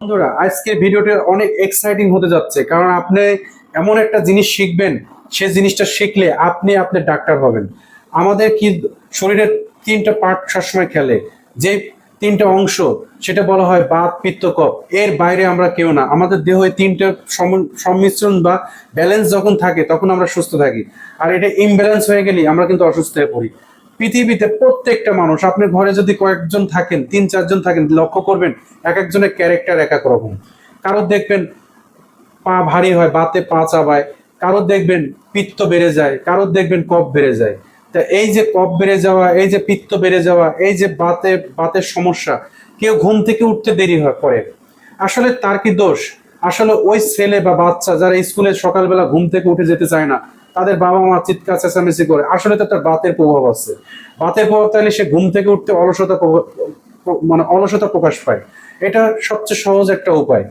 বন্ধুরা, আজকের ভিডিওটা অনেক এক্সাইটিং হতে যাচ্ছে, কারণ আপনি এমন একটা জিনিস শিখবেন, সে জিনিসটা শিখলে আপনি আপনার ডাক্তার হবেন। আমাদের কি শরীরের তিনটা পার্ট সবসময় খেলে, যে তিনটা অংশ, সেটা বলা হয় বাত, পিত্ত, কফ। এর বাইরে আমরা কেউ না। আমাদের দেহে তিনটা সম- সংমিশ্রণ বা ব্যালেন্স যখন থাকে, তখন আমরা সুস্থ থাকি। আর এটা ইমব্যালেন্স হয়ে গেলে আমরা কিন্তু অসুস্থ হয়ে পড়ি। পৃথিবীতে প্রত্যেকটা মানুষ, আপনি ঘরে যদি কয়েকজন থাকেন, তিন, চারজন থাকেন, লক্ষ্য করবেন এক একজনের ক্যারেক্টার এক এক রকম। কারোর দেখবেন পা ভারী হয়, বাতে পা চাবায়, কারোর দেখবেন পিত্ত বেড়ে যায়, কারোর দেখবেন কফ বেড়ে যায়। তা এই যে কফ বেড়ে যাওয়া, এই যে পিত্ত বেড়ে যাওয়া, এই যে বাতে বাতের সমস্যা, কেউ ঘুম থেকে উঠতে দেরি হয় পরে। আসলে তার কি দোষ? আসলে ওই ছেলে বা বাচ্চা যারা স্কুলে সকালবেলা ঘুম থেকে উঠে যেতে চায় না তাদের বাবা মা চিৎকার, চেঁচামেচি করে। আসলে তো তার বাতের প্রভাব আছে। বাতের প্রভাব তাহলে সে ঘুম থেকে উঠতে অলসতা মানে অলসতা প্রকাশ পায়। এটা সবচেয়ে সহজ একটা উপায়।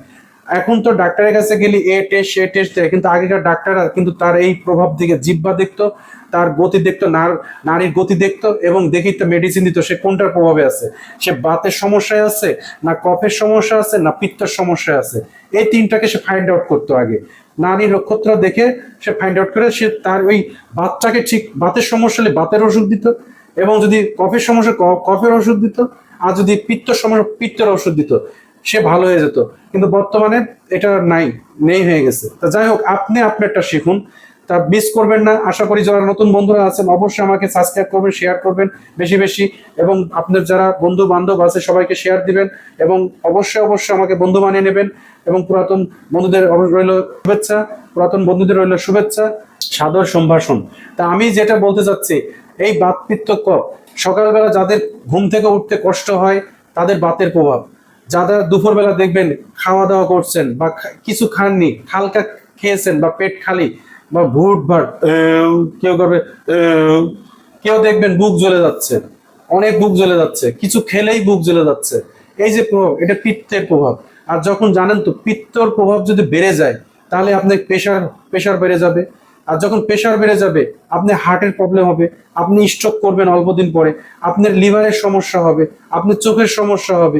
এখন তো ডাক্তারের কাছে গেলি এ টেস্ট এ টেস্ট দেয়, কিন্তু আগেকার ডাক্তাররা কিন্তু তার এই প্রভাব দিকে জিব্বা দেখতো, তার গতি দেখতো, নার, নারীর গতি দেখতো, এবং দেখি তো মেডিসিন দিত, সে কোনটার প্রভাবে আছে? সে বাতের সমস্যায় আছে, না কফের সমস্যা আছে, না পিত্তর সমস্যা আছে? এই তিনটাকে সে ফাইন্ড আউট করতো আগে। নারী নক্ষত্র দেখে সে ফাইন্ড আউট করে সে তার ওই বাচ্চাকে ঠিক বাতের সমস্যা হলে বাতের ওষুধ দিত এবং যদি কফের সমস্যা কফের ওষুধ দিত আর যদি পিত্ত সমস্যা পিত্তের ওষুধ দিত, সে ভালো হয়ে যেত। কিন্তু বর্তমানে এটা নাই, নেই হয়ে গেছে। তা যাই হোক, আপনি আপনারটা শিখুন। তা মিস করবেন না। আশা করি যারা নতুন বন্ধুরা আছেন, অবশ্যই আমাকে সাবস্ক্রাইব করবেন শেয়ার করবেন বেশি বেশি এবং আপনার যারা বন্ধু বান্ধব আছে সবাইকে শেয়ার দিবেন এবং অবশ্যই অবশ্যই আমাকে বন্ধু বানিয়ে নেবেন এবং পুরাতন বন্ধুদের রইল শুভেচ্ছা, পুরাতন বন্ধুদের রইল শুভেচ্ছা, সাদর সম্ভাষণ। তা আমি যেটা বলতে চাচ্ছি, এই বাতপিত্ত কফ সকালবেলা যাদের ঘুম থেকে উঠতে কষ্ট হয়, তাদের বাতের প্রভাব। যারা দুপুরবেলা দেখবেন খাওয়া দাওয়া করছেন বা কিছু খাননি, হালকা খেয়েছেন বা পেট খালি বা ভুট ভাট কেউ করবে কেউ দেখবেন বুক জ্বলে যাচ্ছে। অনেক বুক জ্বলে যাচ্ছে। কিছু খেলেই বুক জ্বলে যাচ্ছে। এই যে প্রভাব, এটা পিত্তের প্রভাব। আর যখন জানেন তো, পিত্তর প্রভাব যদি বেড়ে যায়, তাহলে আপনার প্রেশার প্রেশার বেড়ে যাবে। আর যখন প্রেশার বেড়ে যাবে আপনার হার্টের প্রবলেম হবে, আপনি স্ট্রোক করবেন অল্প দিন পরে, আপনার লিভারের সমস্যা হবে, আপনার চোখের সমস্যা হবে।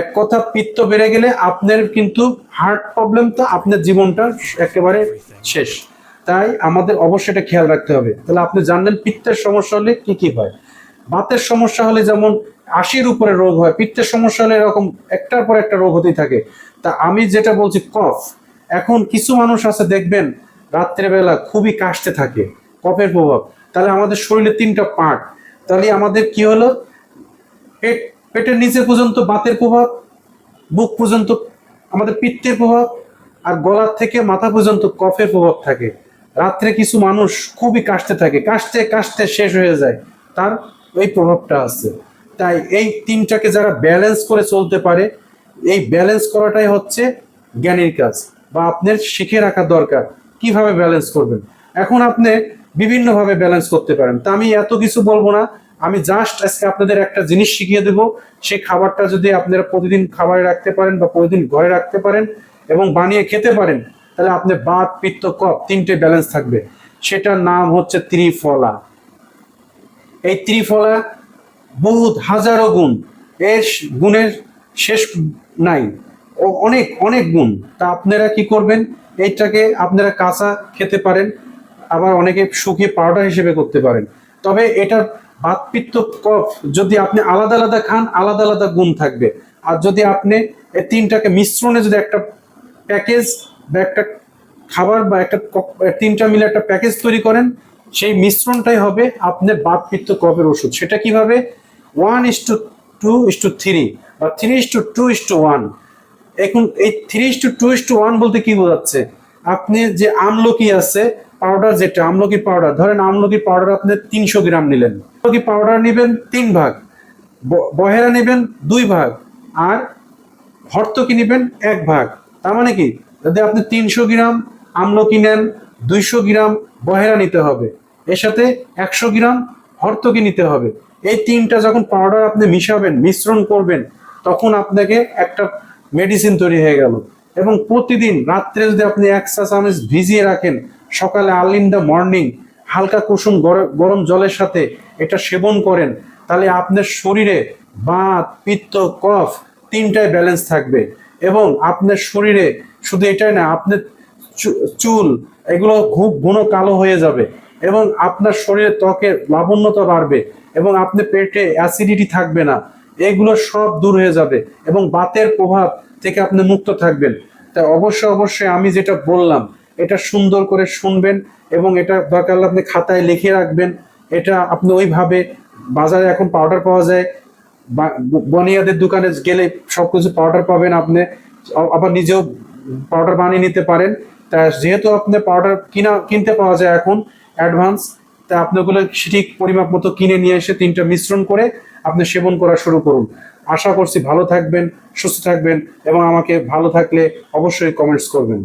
এক কথা, পিত্ত বেড়ে গেলে আপনার কিন্তু হার্ট প্রবলেম তো আপনার জীবনটা একেবারে শেষ। তাই আমাদের অবশ্যই এটা খেয়াল রাখতে হবে। তাহলে আপনি জানলেন পিত্তের সমস্যা হলে কি কি হয়? বাতের সমস্যা হলে যেমন আশির উপরে রোগ হয়, পিত্তের সমস্যা হলে এরকম একটার পর একটা রোগ হতেই থাকে। তা আমি যেটা বলছি, কফ। এখন কিছু মানুষ আছে, দেখবেন রাত্রেবেলা খুবই কাশতে থাকে, কফের প্রভাব। তাহলে আমাদের শরীরে তিনটা পার্ট। তাহলে আমাদের কি হলো? পেট, পেটের নিচে পর্যন্ত বাতের প্রভাব, বুক পর্যন্ত আমাদের পিত্তের প্রভাব, আর গলার থেকে মাথা পর্যন্ত কফের প্রভাব থাকে। রাত্রে কিছু মানুষ খুবই কাশতে থাকে। কাশতে কাশতে শেষ হয়ে যায়। তার এই প্রভাবটা আছে। তাই এই তিনটাকে যারা ব্যালেন্স করে চলতে পারে, এই ব্যালেন্স করাটাই হচ্ছে জ্ঞানীর কাজ বা আপনার শিখে রাখা দরকার। কীভাবে ব্যালেন্স করবেন? এখন আপনি বিভিন্নভাবে ব্যালেন্স করতে পারেন। তা আমি এত কিছু বলব না। আমি জাস্ট আজকে আপনাদের একটা জিনিস শিখিয়ে দেবো। সেই খাবারটা যদি আপনারা প্রতিদিন খাবারে রাখতে পারেন বা প্রতিদিন ঘরে রাখতে পারেন এবং বানিয়ে খেতে পারেন তাহলে আপনার বাত, পিত্ত, কফ তিনটে ব্যালেন্স থাকবে। সেটার নাম হচ্ছে ত্রিফলা। এই ত্রিফলা বহুত হাজারো গুণ। এর গুণের শেষ নাই। অনেক অনেক গুণ। তা আপনারা কি করবেন? এইটাকে আপনারা কাঁচা খেতে পারেন, আবার অনেকে শুকিয়ে পাউডার হিসেবে করতে পারেন। তবে এটা বাতপিত্ত কফ যদি আপনি আলাদা আলাদা খান, আলাদা আলাদা গুণ থাকবে। আর যদি আপনি এই তিনটাকে মিশ্রণে যদি একটা প্যাকেজ বা একটা খাবার বা একটা তিনটা মিলে একটা প্যাকেজ তৈরি করেন, সেই মিশ্রণটাই হবে আপনার বাত পিত্ত কফের ওষুধ। সেটা কীভাবে? One is two two is two three বা three is two two is two one এখন এই three is two two is two one বলতে কি বোঝাচ্ছে? আপনি যে আমলকি আছে পাউডার যেটা, আমলকি পাউডার ধরেন আমলকি পাউডার আপনি তিনশো গ্রাম নিলেন। আমলকি পাউডার নেবেন তিন ভাগ বহেরা নেবেন দুই ভাগ, আর হর্তকি নেবেন এক ভাগ। তার মানে কি? যদি আপনি তিনশো গ্রাম আমলকি নেন, দুইশো গ্রাম বহেরা নিতে হবে। এর সাথে একশো গ্রাম হর্তকি নিতে হবে। এই তিনটা যখন পাউডার আপনি মিশাবেন, মিশ্রণ করবেন, তখন আপনাকে একটা মেডিসিন তৈরি হয়ে গেল। এবং প্রতিদিন রাত্রে যদি আপনি এক চা চামচ ভিজিয়ে রাখেন, সকালে আর্লি ইন দ্য মর্নিং, হালকা কুসুম গর- গরম জলের সাথে এটা সেবন করেন, তাহলে আপনার শরীরে বাত, পিত্ত, কফ তিনটায় ব্যালেন্স থাকবে। এবং আপনার শরীরে শুধু এটাই না, আপনার চুল, এগুলো খুব ঘন কালো হয়ে যাবে এবং আপনার শরীরে ত্বকের লাবণ্যতা বাড়বে এবং আপনার পেটে অ্যাসিডিটি থাকবে না। এগুলো সব দূর হয়ে যাবে এবং বাতের প্রভাব থেকে আপনি মুক্ত থাকবেন। তাই অবশ্যই অবশ্যই আমি যেটা বললাম, এটা সুন্দর করে শুনবেন এবং এটা দরকার আপনি খাতায় লিখে রাখবেন। এটা আপনি ওইভাবে বাজারে এখন পাউডার পাওয়া যায় বনিয়াদের দোকানে গেলে সবকিছু পাউডার পাবেন আপনি। আবার নিজেও পাউডার বানিয়ে নিতে পারেন। তা যেহেতু আপনি পাউডার কিনা কিনতে পাওয়া যায় এখন অ্যাডভান্স তা আপনি ওগুলো ঠিক পরিমাপ মতো কিনে নিয়ে এসে তিনটা মিশ্রণ করে আপনি সেবন করা শুরু করুন। আশা করছি ভালো থাকবেন, সুস্থ থাকবেন এবং আমাকে ভালো থাকলে অবশ্যই কমেন্টস করবেন।